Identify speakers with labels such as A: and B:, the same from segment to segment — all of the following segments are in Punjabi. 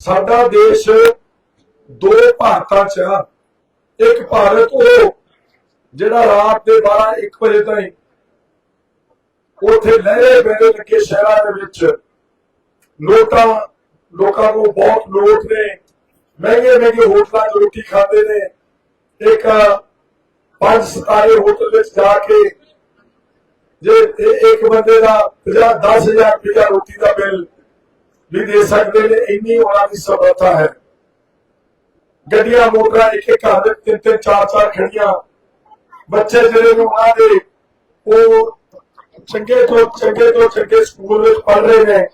A: ਸਾਡਾ ਦੇਸ਼ ਦੋ ਭਾਰਤਾਂ ਚ ਆ। ਇੱਕ ਭਾਰਤ ਉਹ, ਜਿਹੜਾ ਰਾਤ ਦੇ 12 1 ਵਜੇ ਤਾਈਂ ਉੱਥੇ ਲਹਿਰੇ ਬਹਿਰੇ ਲੱਗੇ ਸ਼ਹਿਰਾਂ ਦੇ ਵਿੱਚ। ਨੋਟਾਂ ਲੋਕਾਂ ਨੂੰ ਬਹੁਤ ਲੋਟ ਨੇ। ਮਹਿੰਗੇ ਮਹਿੰਗੇ ਹੋਟਲਾਂ 'ਚ ਰੋਟੀ ਖਾਂਦੇ ਨੇ। ਇੱਕ ਪੰਜ ਸਤਾਰੇ ਹੋਟਲ ਵਿੱਚ ਜਾ ਕੇ ਜੇ ਇਹ ਇੱਕ ਬੰਦੇ ਦਾ 10000 ਰੁਪਇਆ ਰੋਟੀ ਦਾ ਬਿੱਲ ਵੀ ਦੇ ਸਕਦੇ ਨੇ, ਇੰਨੀ ਉਹਨਾਂ ਦੀ ਸਮਰੱਥਾ ਹੈ। ਗੱਡੀਆਂ, ਮੋਟਰਾਂ ਇੱਕ ਇੱਕ ਘਰ ਤਿੰਨ ਤਿੰਨ, ਚਾਰ ਚਾਰ ਖੜੀਆਂ। ਬੱਚੇ ਜਿਹੜੇ ਨੇ ਉਹਨਾਂ ਦੇ, ਉਹ ਚੰਗੇ ਤੋਂ ਚੰਗੇ ਤੋਂ ਚੰਗੇ ਸਕੂਲ ਵਿੱਚ ਪੜ੍ਹ ਰਹੇ ਨੇ।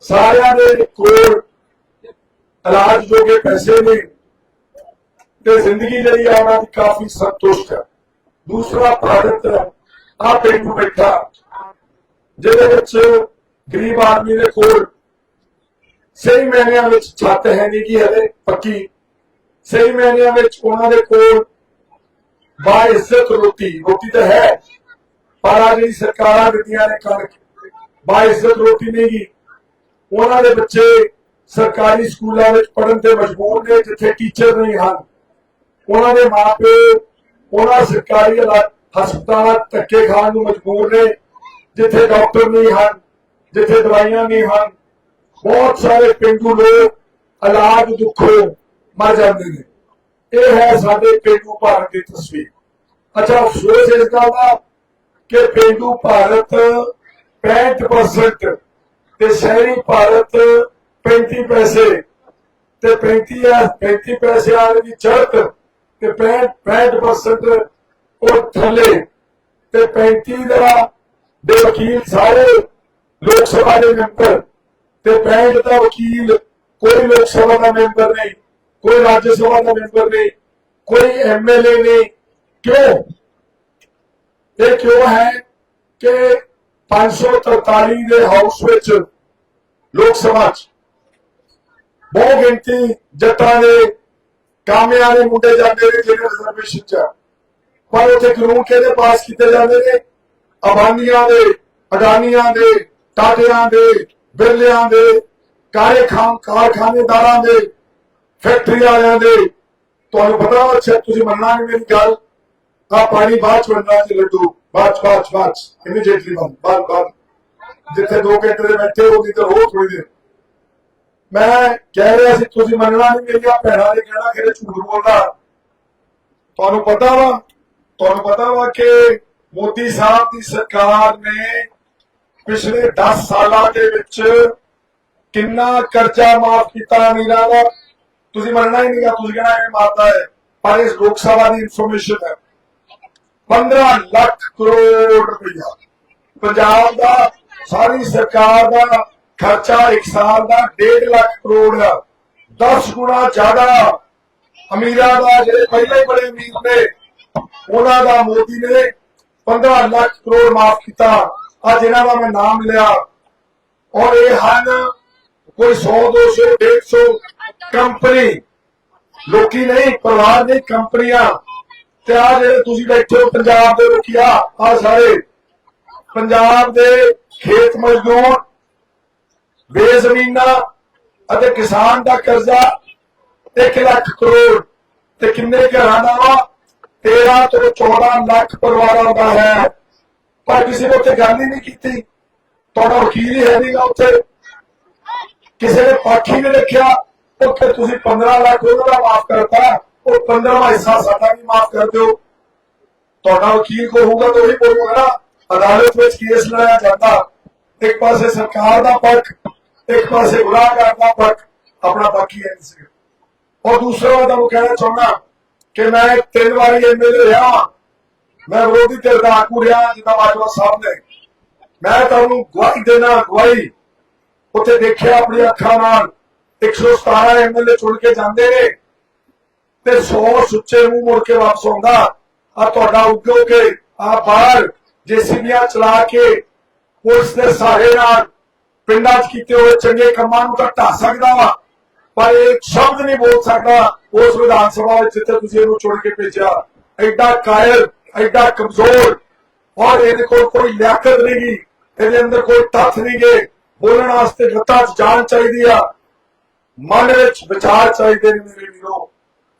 A: ਸਾਰਿਆਂ ਦੇ ਕੋਲ ਇਲਾਜ ਜੋਗੇ ਪੈਸੇ ਨੇ। ਤੇ ਜ਼ਿੰਦਗੀ ਜਿਹੜੀ ਆ, ਉਹਨਾਂ ਦੀ ਕਾਫੀ ਸੰਤੁਸ਼ਟ ਹੈ। ਦੂਸਰਾ ਭਾਰਤ ਆ ਪਿੰਡ ਬੈਠਾ। ਜਿਹਦੇ ਵਿੱਚ ਗਰੀਬ ਆਦਮੀ ਦੇ ਕੋਲ? ਸਹੀ ਮੈਨਿਆਂ ਵਿੱਚ ਛੱਤ ਹੈ ਨਹੀਂ ਕਿ ਹਲੇ ਪੱਕੀ। ਸਹੀ ਮਹੀਨਿਆਂ ਵਿੱਚ ਉਹਨਾਂ ਦੇ ਕੋਲ ਬਾਇਜ਼ਤ ਰੋਟੀ ਰੋਟੀ ਤਾਂ ਹੈ, ਪਰ ਆ ਜਿਹੜੀ ਸਰਕਾਰਾਂ ਦਿੱਤੀਆਂ ਨੇ ਕਣਕ, ਬਾਇਜ਼ਤ ਰੋਟੀ ਨਹੀਂ ਗੀ ਉਹਨਾਂ ਦੇ ਬੱਚੇ ਸਰਕਾਰੀ ਸਕੂਲਾਂ ਵਿੱਚ ਪੜਨ ਤੇ ਮਜਬੂਰ ਨੇ, ਜਿੱਥੇ ਟੀਚਰ ਨਹੀਂ ਹਨ। ਉਹਨਾਂ ਦੇ ਮਾਪੇ ਉਹਨਾਂ ਸਰਕਾਰੀ ਹਸਪਤਾਲਾਂ ਧੱਕੇ ਖਾਣ ਨੂੰ ਮਜਬੂਰ ਨੇ, ਜਿੱਥੇ ਡਾਕਟਰ ਨਹੀਂ ਹਨ। ਜਿੱਥੇ ਦਵਾਈਆਂ ਨਹੀਂ ਹਨ, ਬਹੁਤ ਸਾਰੇ ਪਿੰਡੂ ਲੋਕ ਇਲਾਜ ਦੁੱਖੋਂ ਮਰ ਜਾਂਦੇ ਨੇ। ਇਹ ਹੈ ਸਾਡੇ ਪਿੰਡੂ ਭਾਰਤ ਦੀ ਤਸਵੀਰ। ਅੱਛਾ, ਅਫਸੋਸ ਇਸ ਗੱਲ ਦਾ ਕਿ ਪਿੰਡੂ ਭਾਰਤ 65% ਤੇ ਸ਼ਹਿਰੀ ਭਾਰਤ 35 ਪੈਸੇ ਤੇ 35 ਹੈ 35 ਪੈਸੇ ਵਾਲੇ ਦੀ ਚੜਤ ਤੇ 65 65% ਉਹ ਥੱਲੇ ਤੇ 35 ਦਾ ਦੇ ਵਕੀਲ ਸਾਰੇ ਲੋਕ ਸਭਾ ਦੇ ਮੈਂਬਰ ਤੇ 65 ਦਾ ਵਕੀਲ, ਕੋਈ ਲੋਕ ਸਭਾ ਦਾ ਮੈਂਬਰ ਨਹੀਂ, ਕੋਈ ਰਾਜ ਸਭਾ ਦਾ ਮੈਂਬਰ ਨਹੀਂ, ਕੋਈ ਐਮਐਲਏ ਨਹੀਂ। ਕਿਉਂ? ਇਹ ਕਿਉਂ ਹੈ ਕਿ 543 ਦੇ ਹਾਊਸ ਵਿੱਚ, ਲੋਕ ਸਭਾ ਚ ਬਹੁ ਗਿਣਤੀ ਜੱਟਾਂ ਦੇ ਕਾਮਿਆਂ ਦੇ ਮੁੰਡੇ ਜਾਂਦੇ ਨੇ ਜਿਹੜੇ ਰਿਜ਼ਰਵੇਸ਼ਨ ਚ ਪਰ ਉੱਥੇ ਕਾਨੂੰਨ ਕਿਹਦੇ ਪਾਸ ਕੀਤੇ ਜਾਂਦੇ ਨੇ? ਅਬਾਨੀਆਂ ਦੇ, ਅਡਾਨੀਆਂ ਦੇ ਟਾਟਿਆਂ ਦੇ ਬਿਰਲਿਆਂ ਦੇ ਕਾਰੇ ਕਾਰਖਾਨੇਦਾਰਾਂ ਦੇ ਫੈਕਟਰੀ ਵਾਲਿਆਂ ਦੇ। ਤੁਹਾਨੂੰ ਪਤਾ ਵਾ ਅੱਛਾ ਤੁਸੀਂ ਮੰਨਣਾ ਨਹੀਂ ਮੇਰੀ ਗੱਲ। ਆ ਪਾਣੀ ਬਾਅਦ ਚ ਬਣਨਾ ਜੀ ਲੱਡੂ। ਬਾਅਦ ਚ, ਬਾਅਦ ਚ, ਬਾਅਦ ਇਮੀਡੀਏਟਲੀ ਬੰਦ ਬੰਦ ਬੰਦ। ਜਿੱਥੇ ਦੋ ਘੰਟੇ ਦੇ ਬੈਠੇ ਹੋ ਤਾਂ ਹੋ ਥੋੜੀ ਦੇਰ। ਮੈਂ ਕਹਿ ਰਿਹਾ ਸੀ ਤੁਸੀਂ ਮੰਨਣਾ ਨਹੀਂ ਮੇਰੀਆਂ ਭੈਣਾਂ ਨੇ ਕਹਿਣਾ ਕਿ ਝੂਠ ਬੋਲਦਾ। ਤੁਹਾਨੂੰ ਪਤਾ ਵਾ ਤੁਹਾਨੂੰ ਪਤਾ ਵਾ ਕਿ ਮੋਦੀ ਸਾਹਿਬ ਦੀ ਸਰਕਾਰ ਨੇ ਪਿਛਲੇ 10 ਸਾਲਾਂ ਦੇ ਵਿੱਚ ਕਿੰਨਾ ਕਰਜ਼ਾ ਮਾਫ ਕੀਤਾ ਅਮੀਰਾਂ ਦਾ ਤੁਸੀਂ ਮੰਨਣਾ ਹੀ ਨਹੀਂਗਾ ਤੁਸੀਂ ਕਹਿਣਾ ਇਹ ਮਾਰਦਾ ਹੈ, ਪਰ ਇਸ ਲੋਕ ਸਭਾ ਦੀ ਇਨਫੋਰਮੇਸ਼ਨ ਹੈ। 15 ਲੱਖ ਕਰੋੜ ਰੁਪਇਆ ਪੰਜਾਬ ਦਾ, ਸਾਰੀ ਸਰਕਾਰ ਦਾ ਖਰਚਾ ਇੱਕ ਸਾਲ ਦਾ 1.5 ਲੱਖ ਕਰੋੜ ਆ। 10 ਗੁਣਾ ਜ਼ਿਆਦਾ। ਅਮੀਰਾਂ ਦਾ, ਜਿਹੜੇ ਪਹਿਲਾਂ ਹੀ ਬੜੇ ਅਮੀਰ ਨੇ, ਉਹਨਾਂ ਦਾ ਮੋਦੀ ਨੇ 15 ਲੱਖ ਕਰੋੜ ਮਾਫ ਕੀਤਾ। ਅੱਜ ਇਹਨਾਂ ਦਾ ਮੈਂ ਨਾਮ ਲਿਆ। ਔਰ ਇਹ ਹਨ ਕੋਈ 100 200 150 ਕੰਪਨੀ। ਲੋਕੀ ਨਹੀਂ, ਪਰਿਵਾਰ ਨਹੀਂ, ਕੰਪਨੀਆਂ। ਤੇ ਆ ਜਿਹੜੇ ਤੁਸੀਂ ਬੈਠੇ ਹੋ ਪੰਜਾਬ ਦੇ ਮੁਖੀਆ ਆ ਸਾਰੇ ਪੰਜਾਬ ਦੇ ਖੇਤ ਮਜ਼ਦੂਰ, ਬੇਜ਼ਮੀਨਾਂ ਅਤੇ ਕਿਸਾਨ ਦਾ ਕਰਜ਼ਾ 1 ਲੱਖ ਕਰੋੜ। ਤੇ ਕਿੰਨੇ ਘਰਾਂ ਦਾ ਵਾ? 13 ਤੋਂ 14 ਲੱਖ ਪਰਿਵਾਰਾਂ ਦਾ ਹੈ। ਪਰ ਕਿਸੇ ਨੇ ਉੱਥੇ ਗੱਲ ਹੀ ਨਹੀਂ ਕੀਤੀ। ਤੁਹਾਡਾ ਵਕੀਲ ਹੀ ਹੈ ਨਹੀਂਗਾ ਉੱਥੇ। ਕਿਸੇ ਨੇ ਪੱਖ ਹੀ ਨਹੀਂ ਉੱਥੇ ਤੁਸੀਂ 15 ਲੱਖ ਉਹਨਾਂ ਮਾਫ ਕਰਤਾ ਉਹ 15ਵਾਂ ਹਿੱਸਾ ਸਾਡਾ ਵੀ ਮਾਫ ਕਰ ਦਿਓ। ਤੁਹਾਡਾ ਵਕੀਲ ਕੋ ਹੋਊਗਾ ਤਾਂ ਉਹੀ ਬੋਲੂਗਾ ਨਾ। ਅਦਾਲਤ ਵਿੱਚ ਕੇਸ ਲੜਾਇਆ ਜਾਂਦਾ। ਇੱਕ ਪਾਸੇ ਸਰਕਾਰ ਦਾ ਪੱਖ ਇੱਕ ਪਾਸੇ ਗੁਨਾਹਗਾਰ ਦਾ ਪੱਖ ਆਪਣਾ ਬਾਕੀ ਹੈ ਸੀ ਔਰ ਦੂਸਰਾ ਮੈਂ ਤੁਹਾਨੂੰ ਕਹਿਣਾ ਚਾਹੁੰਦਾ ਕਿ ਮੈਂ ਤਿੰਨ ਵਾਰੀ ਐਮਐਲਏ ਰਿਹਾ। ਵਾਂ। ਮੈਂ ਵਿਰੋਧੀ ਧਿਰ ਦਾ ਆਗੂ ਰਿਹਾ ਜਿੱਦਾਂ ਬਾਜਵਾ ਸਾਹਿਬ ਨੇ। ਮੈਂ ਤੁਹਾਨੂੰ ਗਵਾਹੀ ਦੇਣਾ, ਗਵਾਹੀ। ਉੱਥੇ ਦੇਖਿਆ ਆਪਣੀ ਅੱਖਾਂ ਨਾਲ 117 ਐਮਐਲਏ ਚੁਣ ਕੇ ਜਾਂਦੇ ਨੇ। ਤੇ 100 ਸੁੱਚੇ ਮੂੰਹ ਮੁੜ ਕੇ ਵਾਪਸ ਆਉਂਦਾ। ਆ ਤੁਹਾਡਾ ਉੱਗੋ ਕੇ, ਆ ਬਾਹਰ, ਜੇਸੀਬੀਆਂ ਚਲਾ ਕੇ ਪੁਲਿਸ ਦੇ ਸਹਾਰੇ ਨਾਲ ਪਿੰਡਾਂ 'ਚ ਕੀਤੇ ਹੋਏ ਚੰਗੇ ਕੰਮਾਂ ਨੂੰ ਤਾਂ ਢਾ ਸਕਦਾ ਵਾ। ਪਰ ਇਹ ਸ਼ਬਦ ਨਹੀਂ ਬੋਲ ਸਕਦਾ। ਉਸ ਵਿਧਾਨ ਸਭਾ ਵਿੱਚ ਜਿੱਥੇ ਤੁਸੀਂ ਇਹਨੂੰ ਚੁਣ ਕੇ ਭੇਜਿਆ, ਐਡਾ ਕਾਇਰ ਐਡਾ ਕਮਜ਼ੋਰ ਔਰ ਇਹਦੇ ਕੋਲ ਕੋਈ ਲਿਆਕਤ ਨਹੀਂ ਗੀ, ਇਹਦੇ ਅੰਦਰ ਕੋਈ ਤੱਥ ਨਹੀਂ ਗੇ। ਬੋਲਣ ਵਾਸਤੇ ਲੱਤਾਂ 'ਚ ਜਾਨ ਚਾਹੀਦੀ ਆ। ਮਨ ਵਿੱਚ ਵਿਚਾਰ ਚਾਹੀਦੇ ਨੇ ਮੇਰੇ ਵੀਰੋ।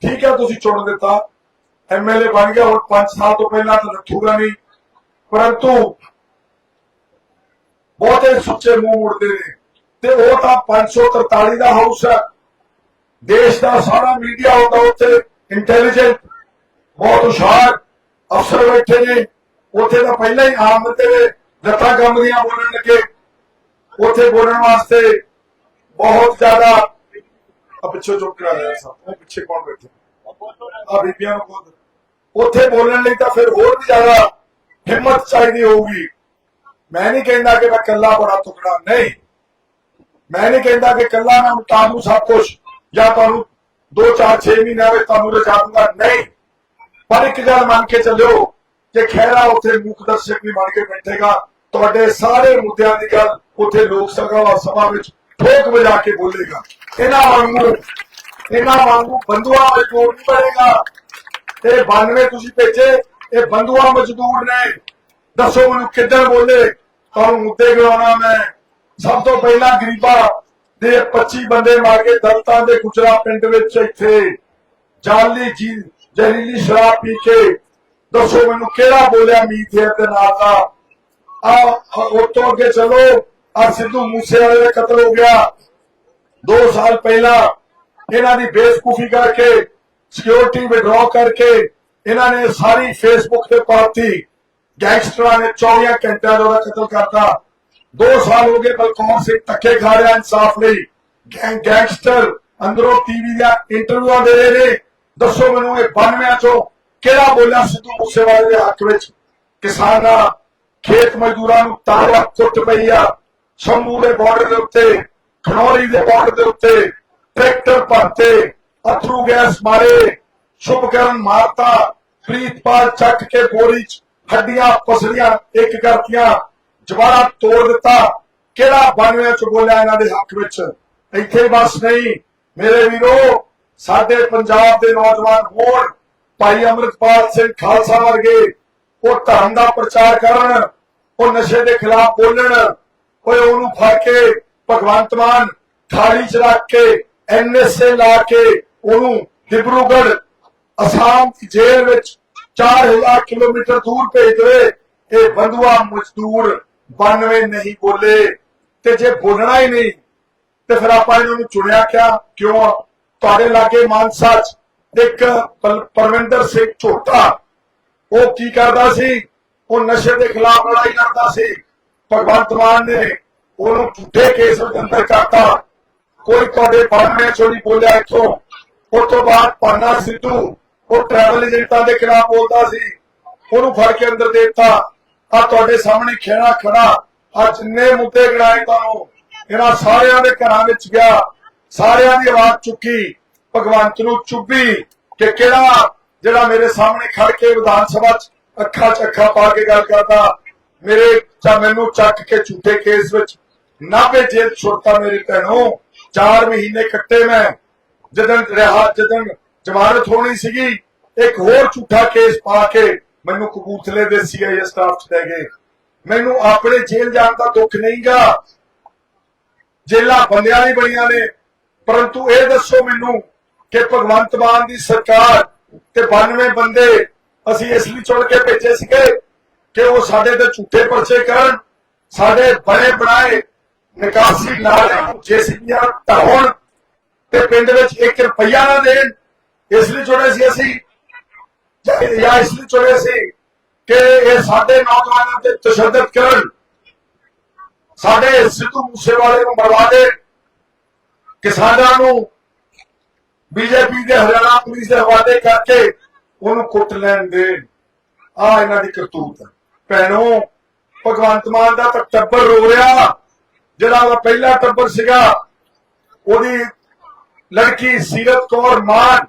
A: ਠੀਕ ਹੈ ਤੁਸੀਂ ਚੁਣ ਦਿੱਤਾ। ਐਮਐਲਏ ਬਣ ਗਿਆ, ਹੁਣ 5 ਸਾਲ ਤੋਂ ਪਹਿਲਾਂ ਤਾਂ ਰੱਖੂਗਾ ਨਹੀਂ। ਪਰੰਤੂ ਬਹੁਤੇ ਸੁੱਚੇ ਮੂੰਹ ਮੁੜਦੇ ਨੇ। ਤੇ ਉਹ ਤਾਂ 543 ਦਾ ਹਾਊਸ ਹੈ ਦੇਸ਼ ਦਾ ਸਾਰਾ ਮੀਡੀਆ ਹੁੰਦਾ ਉੱਥੇ। ਇੰਟੈਲੀਜੈਂਟ, ਬਹੁਤ ਹੁਸ਼ਿਆਰ। ਅਫਸਰ ਬੈਠੇ ਨੇ, ਉੱਥੇ ਤਾਂ ਪਹਿਲਾਂ ਹੀ ਆਮ ਬੰਦੇ ਲੱਤਾਂ ਕੰਮ ਬੋਲਣ ਲੱਗੇ। ਉੱਥੇ ਬੋਲਣ ਵਾਸਤੇ ਬਹੁਤ ਜ਼ਿਆਦਾ ਆ ਪਿੱਛੇ ਚੁੱਪ ਕਰਾ ਰਿਹਾ ਸਭ ਪਿੱਛੇ ਕੌਣ ਬੈਠੇ? ਆ ਬੀਬੀਆਂ ਨੂੰ ਖੁਦ। ਉੱਥੇ ਬੋਲਣ ਲਈ ਤਾਂ ਫਿਰ ਹੋਰ ਵੀ ਜ਼ਿਆਦਾ ਹਿੰਮਤ ਚਾਹੀਦੀ ਹੋਊਗੀ। ਮੈਂ ਨਹੀਂ ਕਹਿੰਦਾ ਕਿ ਮੈਂ ਕੱਲਾ ਬੜਾ ਟੁਕੜਾ ਨਹੀਂ। ਮੈਂ ਨਹੀਂ ਕਹਿੰਦਾ ਕਿ ਕੱਲਾ ਮੈਂ ਉਟਾ ਸਭ ਕੁਝ ਜਾਂ ਤੁਹਾਨੂੰ 2 4 6 ਮਹੀਨਿਆਂ ਵਿੱਚ ਤੁਹਾਨੂੰ ਰਚਾ ਦੂੰਗਾ, ਨਹੀਂ। ਪਰ ਇੱਕ ਗੱਲ ਮੰਨ ਕੇ ਚੱਲਿਓ ਕਿ ਖੈਰਾ ਉੱਥੇ ਮੁੱਖ ਦਰਸ਼ਕ ਨਹੀਂ ਬਣ ਕੇ ਬੈਠੇਗਾ, ਤੁਹਾਡੇ ਸਾਰੇ ਮੁੱਦਿਆਂ ਦੀ ਗੱਲ ਉੱਥੇ ਲੋਕ ਸਭਾ ਸਭਾ ਵਿੱਚ ਠੋਕ ਵਜਾ ਕੇ ਬੋਲੇਗਾ। ਇਹਨਾਂ ਵਾਂਗੂ ਇਹਨਾਂ ਵਾਂਗੂ ਬੰਦੂਆ ਮਜ਼ਦੂਰ ਨਹੀਂ ਬਣੇਗਾ ਤੇ 92 ਤੁਸੀਂ ਭੇਜੇ, ਇਹ ਬੰਦੂਆ ਮਜ਼ਦੂਰ ਨੇ। ਦੱਸੋ ਮੈਨੂੰ ਕਿੱਦਾਂ ਬੋਲੇ? ਤੁਹਾਨੂੰ ਮੁੱਦੇ ਗਿਣਾਉਣਾ ਮੈਂ। ਸਭ ਤੋਂ ਪਹਿਲਾਂ ਗਰੀਬਾਂ ਦੇ 25 ਬੰਦੇ ਮਾਰ ਕੇ ਦਲਤਾਂ ਦੇ ਗੁਜਰਾ ਪਿੰਡ ਵਿੱਚ ਇੱਥੇ ਜਾਲੀ ਜੀ ਜ਼ਹਿਰੀਲੀ ਸ਼ਰਾਬ ਪੀ ਕੇ ਦੱਸੋ ਮੈਨੂੰ ਕਿਹੜਾ ਬੋਲਿਆ ਮੀਥੇ ਤੇ ਨਾਲ ਆ ਉਹ ਅੱਗੇ ਚਲੋ। ਆ ਸਿੱਧੂ ਮੂਸੇ ਵਾਲੇ ਦਾ ਕਤਲ ਹੋ ਗਿਆ। 2 ਸਾਲ ਪਹਿਲਾਂ ਇਹਨਾਂ ਦੀ ਬੇਵਕੂਫੀ ਕਰਕੇ ਸਿਕਿਉਰਿਟੀ ਵਿਡਰਾਅ ਕਰਕੇ ਇਹਨਾਂ ਨੇ ਸਾਰੀ ਫੇਸਬੁੱਕ ਤੇ ਪਾਤੀ। ਗੈਂਗਸਟਰਾਂ ਨੇ 24 ਘੰਟਿਆਂ ਦਾ ਕਤਲ ਕਰਤਾ। 2 ਸਾਲ ਹੋ ਗਏ ਬਲਕੌਰ ਸਿੰਘ ਧੱਕੇ ਖਾ ਰਿਹਾ ਇਨਸਾਫ ਲਈ। ਗੈਂਗਸਟਰ ਅੰਦਰੋਂ ਟੀਵੀ ਦੀਆਂ ਇੰਟਰਵਿਊਆਂ ਦੇ ਰਹੇ ਨੇ। ਦੱਸੋ ਮੈਨੂੰ ਇਹ 92 ਚੋਂ ਕਿਹੜਾ ਬੋਲਿਆ ਸਿੱਧੂ ਮੂਸੇਵਾਲੇ ਦੇ ਹੱਕ ਵਿੱਚ? ਕਿਸਾਨਾਂ, ਖੇਤ ਮਜ਼ਦੂਰਾਂ ਨੂੰ ਤਾਰਾ ਕੁੱਟ ਪਈ ਆ। ਸ਼ੰਭੂ ਦੇ ਬਾਰਡਰ ਦੇ ਉੱਤੇ, ਖਨੌਰੀ ਦੇ ਬਾਰਡਰ ਦੇ ਉੱਤੇ ਟਰੈਕਟਰ ਭਰਤੇ, ਅਥਰੂ ਗੈਸ ਮਾਰੇ ਸ਼ੁਭਕਰਨ ਮਾਰਤਾ, ਪ੍ਰੀਤਪਾਲ ਚੱਕ ਕੇ ਬੋਰੀ ਚ ਹੱਡੀਆਂ ਪਸਲੀਆਂ ਇੱਕ ਕਰਤੀਆਂ, ਜਵਾਰਾ ਤੋੜ ਦਿੱਤਾ। ਕਿਹੜਾ 92 ਚ ਬੋਲਿਆ ਇਹਨਾਂ ਦੇ ਹੱਕ ਵਿੱਚ? ਇੱਥੇ ਬਸ ਨਹੀਂ, ਮੇਰੇ ਵੀਰੋ ਸਾਡੇ ਪੰਜਾਬ ਦੇ ਨੌਜਵਾਨ ਹੋਣ ਭਾਈ ਅਮਰਿਤਪਾਲ ਸਿੰਘ ਖਾਲਸਾ ਵਰਗੇ ਉਹ ਧਰਮ ਦਾ ਪ੍ਰਚਾਰ ਕਰਨ, ਉਹ ਨਸ਼ੇ ਦੇ ਖਿਲਾਫ ਬੋਲਣ, ਓਏ ਉਹਨੂੰ ਫੜ ਕੇ ਭਗਵੰਤ ਮਾਨ ਥਾਲੀ ਚ ਰੱਖ ਕੇ ਐਨਐਸਏ ਲਾ ਕੇ ਉਹਨੂੰ ਡਿਬਰੂਗੜ੍ਹ, ਅਸਾਮ ਦੀ ਜੇਲ੍ਹ ਵਿੱਚ 4000 ਕਿਲੋਮੀਟਰ ਦੂਰ ਭੇਜ ਦੇਵੇ ਇਹ ਬੰਦੂਆ ਮਜ਼ਦੂਰ 92 ਨਹੀਂ ਬੋਲੇ ਤੇ ਜੇ ਬੋਲਣਾ ਹੀ ਨਹੀਂ, ਤੇ ਫਿਰ ਆਪਾਂ ਇਹਨਾਂ ਨੂੰ ਚੁਣਿਆ ਕਿਆ? ਕਿਉਂ? ਤੁਹਾਡੇ ਲਾਗੇ ਮਾਨਸਾ ਚ ਇੱਕ ਪਰਵਿੰਦਰ ਸਿੰਘ ਝੋਟਾ। ਉਹ ਕੀ ਕਰਦਾ ਸੀ? ਉਹ ਨਸ਼ੇ ਦੇ ਖਿਲਾਫ ਲੜਾਈ ਲੜਦਾ ਸੀ। ਭਗਵੰਤ ਮਾਨ ਨੇ ਉਹਨੂੰ ਝੂਠੇ ਕੇਸ ਵਿੱਚ ਅੰਦਰ ਕਰਤਾ। ਕੋਈ ਤੁਹਾਡੇ ਬਾਹਮਣੇ ਚੋਰੀ ਬੋਲਿਆ ਇੱਥੋਂ? ਉਸ ਤੋਂ ਬਾਅਦ ਪਾਨਾ ਸਿੱਧੂ, ਉਹ ਟਰੈਵਲ ਏਜੰਟਾਂ ਦੇ ਖਿਲਾਫ ਬੋਲਦਾ ਸੀ। ਉਹਨੂੰ ਫੜ ਕੇ ਅੰਦਰ ਦੇ ਦਿੱਤਾ। ਆ ਤੁਹਾਡੇ ਸਾਹਮਣੇ ਖੇੜਾ ਖੜਾ। ਆ ਜਿੰਨੇ ਮੁੱਦੇ ਗਣਾਏ ਤੁਹਾਨੂੰ, ਇਹਨਾਂ ਸਾਰਿਆਂ ਦੇ ਘਰਾਂ ਵਿੱਚ ਗਿਆ। ਸਾਰਿਆਂ ਦੀ ਆਵਾਜ਼ ਚੁੱਕੀ, ਭਗਵੰਤ ਨੂੰ ਚੁੱਭੀ ਕਿ ਕਿਹੜਾ ਜਿਹੜਾ ਮੇਰੇ ਸਾਹਮਣੇ ਖੜ ਕੇ ਵਿਧਾਨ ਸਭਾ 'ਚ ਅੱਖਾਂ 'ਚ ਅੱਖਾਂ ਪਾ ਕੇ ਗੱਲ ਕਰਦਾ, ਮੇਰੇ ਚਾ ਮੈਨੂੰ ਚੱਕ ਕੇ ਝੂਠੇ ਕੇਸ ਵਿੱਚ ਨਾਭੇ ਜੇਲ੍ਹ ਛੋੜਤਾ ਮੇਰੇ ਭੈਣੋ 4 ਮਹੀਨੇ ਕੱਟੇ ਮੈਂ, ਜਦੋਂ ਰਿਹਾ, ਜਦੋਂ ਜ਼ਮਾਨਤ ਹੋਣੀ ਸੀਗੀ, ਇੱਕ ਹੋਰ ਝੂਠਾ ਕੇਸ ਪਾ ਕੇ ਮੈਨੂੰ ਕਬੂਤਲੇ ਦੇ ਸੀਆਈਏ ਸਟਾਫ ਚ ਲੈ ਗਏ। ਮੈਨੂੰ ਆਪਣੇ ਜੇਲ੍ਹ ਜਾਣ ਦਾ ਦੁੱਖ ਨਹੀਂਗਾ। ਜੇਲਾਂ ਬੰਦਿਆਂ ਨਹੀਂ ਬਣੀਆਂ ਨੇ ਪਰੰਤੂ ਇਹ ਦੱਸੋ ਮੈਨੂੰ ਕਿ ਭਗਵੰਤ ਮਾਨ ਦੀ ਸਰਕਾਰ ਤੇ 92 ਬੰਦੇ ਅਸੀਂ ਇਸ ਲਈ ਚੁਣ ਕੇ ਭੇਜੇ ਸੀਗੇ ਕਿ ਉਹ ਸਾਡੇ ਤੇ ਝੂਠੇ ਪਰਚੇ ਕਰਨ, ਸਾਡੇ ਬਣੇ ਬਣਾਏ ਨਿਕਾਸੀ ਨਾਲ ਜੇਸੀਬੀਆਂ ਢਾਉਣ ਤੇ ਪਿੰਡ ਵਿੱਚ 1 ਰੁਪਈਆ ਨਾ ਦੇਣ। ਇਸ ਲਈ ਚੁਣੇ ਸੀ ਅਸੀਂ, ਜਾਂ ਇਸ ਲਈ ਚੁਣੇ ਸੀ ਕਿ ਇਹ ਸਾਡੇ ਨੌਜਵਾਨਾਂ ਤੇ ਤਸ਼ੱਦਦ ਕਰਨ। ਸਾਡੇ ਸਿੱਧੂ ਮੂਸੇਵਾਲੇ ਨੂੰ ਮਰਵਾ ਦੇ ਕਿਸਾਨਾਂ ਨੂੰ ਬੀਜੇਪੀ ਦੇ ਹਰਿਆਣਾ ਪੁਲਿਸ ਦੇ ਹਵਾਲੇ ਕਰਕੇ ਉਹਨੂੰ ਕੁੱਟ ਲੈਣ ਦੇਣ। ਆ ਇਹਨਾਂ ਦੀ ਕਰਤੂਤ ਹੈ। ਭੈਣੋ, ਭਗਵੰਤ ਮਾਨ ਦਾ ਤਾਂ ਟੱਬਰ ਰੋ ਰਿਹਾ। ਜਿਹੜਾ ਉਹ ਪਹਿਲਾ ਟੱਬਰ ਸੀਗਾ, ਉਹਦੀ ਲੜਕੀ ਸੀਰਤ ਕੌਰ ਮਾਨ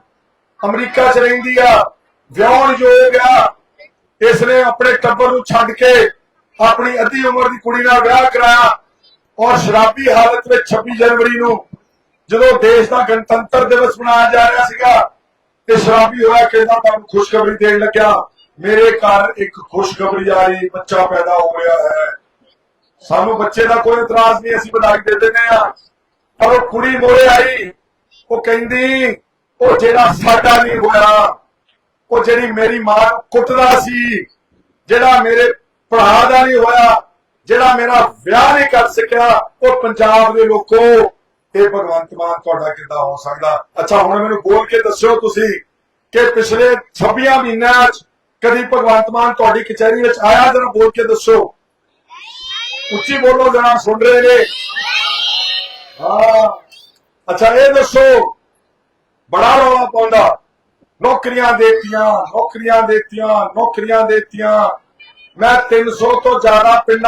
A: ਅਮਰੀਕਾ 'ਚ ਰਹਿੰਦੀ ਆ, ਵਿਆਹਣ ਯੋਗ ਆ। ਇਸ ਨੇ ਆਪਣੇ ਟੱਬਰ ਨੂੰ ਛੱਡ ਕੇ ਆਪਣੀ ਅੱਧੀ ਉਮਰ ਦੀ ਕੁੜੀ ਨਾਲ ਵਿਆਹ ਕਰਾਇਆ ਔਰ ਸ਼ਰਾਬੀ ਹਾਲਤ ਵਿੱਚ 26 ਜਨਵਰੀ ਨੂੰ ਜਦੋਂ ਦੇਸ਼ ਦਾ ਗਣਤੰਤਰ ਦਿਵਸ ਮਨਾਇਆ ਜਾ ਰਿਹਾ ਸੀਗਾ ਤੇ ਸ਼ਰਾਬੀ ਹੋਇਆ, ਕਹਿੰਦਾ ਤੁਹਾਨੂੰ ਖੁਸ਼ਖਬਰੀ ਦੇਣ ਲੱਗਿਆ। ਮੇਰੇ ਘਰ ਇੱਕ ਖੁਸ਼ਖਬਰੀ ਆਈ, ਬੱਚਾ ਪੈਦਾ ਹੋ ਗਿਆ ਹੈ। ਸਾਨੂੰ ਬੱਚੇ ਦਾ ਕੋਈ ਇਤਰਾਜ਼ ਨਹੀਂ, ਅਸੀਂ ਵਧਾਈ ਦੇ ਦਿੰਦੇ ਆ ਪਰ ਉਹ ਕੁੜੀ ਮੋਰੇ ਆਈ, ਉਹ ਕਹਿੰਦੀ, ਉਹ ਜਿਹੜਾ ਸਾਡਾ ਨਹੀਂ ਹੋਇਆ, ਉਹ ਜਿਹੜੀ ਮੇਰੀ ਮਾਂ ਕੁੱਟਦਾ ਸੀ, ਜਿਹੜਾ ਮੇਰੇ ਭਰਾ ਦਾ ਨਹੀਂ ਹੋਇਆ, ਜਿਹੜਾ ਮੇਰਾ ਵਿਆਹ ਨਹੀਂ ਕਰ ਸਕਿਆ, ਉਹ ਪੰਜਾਬ ਦੇ ਲੋਕੋ ਇਹ ਭਗਵੰਤ ਮਾਨ ਤੁਹਾਡਾ ਕਿੱਦਾਂ ਹੋ ਸਕਦਾ। ਅੱਛਾ, ਹੁਣ ਮੈਨੂੰ ਬੋਲ ਕੇ ਦੱਸਿਓ ਤੁਸੀਂ ਕਿ ਪਿਛਲੇ 26 ਮਹੀਨਿਆਂ 'ਚ ਕਦੀ ਭਗਵੰਤ ਮਾਨ ਤੁਹਾਡੀ ਕਚਹਿਰੀ ਵਿੱਚ ਆਇਆ? ਜਰਾ ਬੋਲ ਕੇ ਦੱਸੋ। ਉੱਚੀ ਬੋਲੋ, ਜਰਾ ਸੁਣ ਰਹੇ ਨੇ। ਹਾਂ। ਅੱਛਾ, ਇਹ ਦੱਸੋ। ਬੜਾ ਰੌਲਾ ਪਾਉਂਦਾ। ਨੌਕਰੀਆਂ ਦੇਤੀਆਂ ਨੌਕਰੀਆਂ ਦੇਤੀਆਂ ਨੌਕਰੀਆਂ ਦੇਤੀਆਂ। ਮੈਂ 300 ਤੋਂ ਜ਼ਿਆਦਾ ਪਿੰਡਾਂ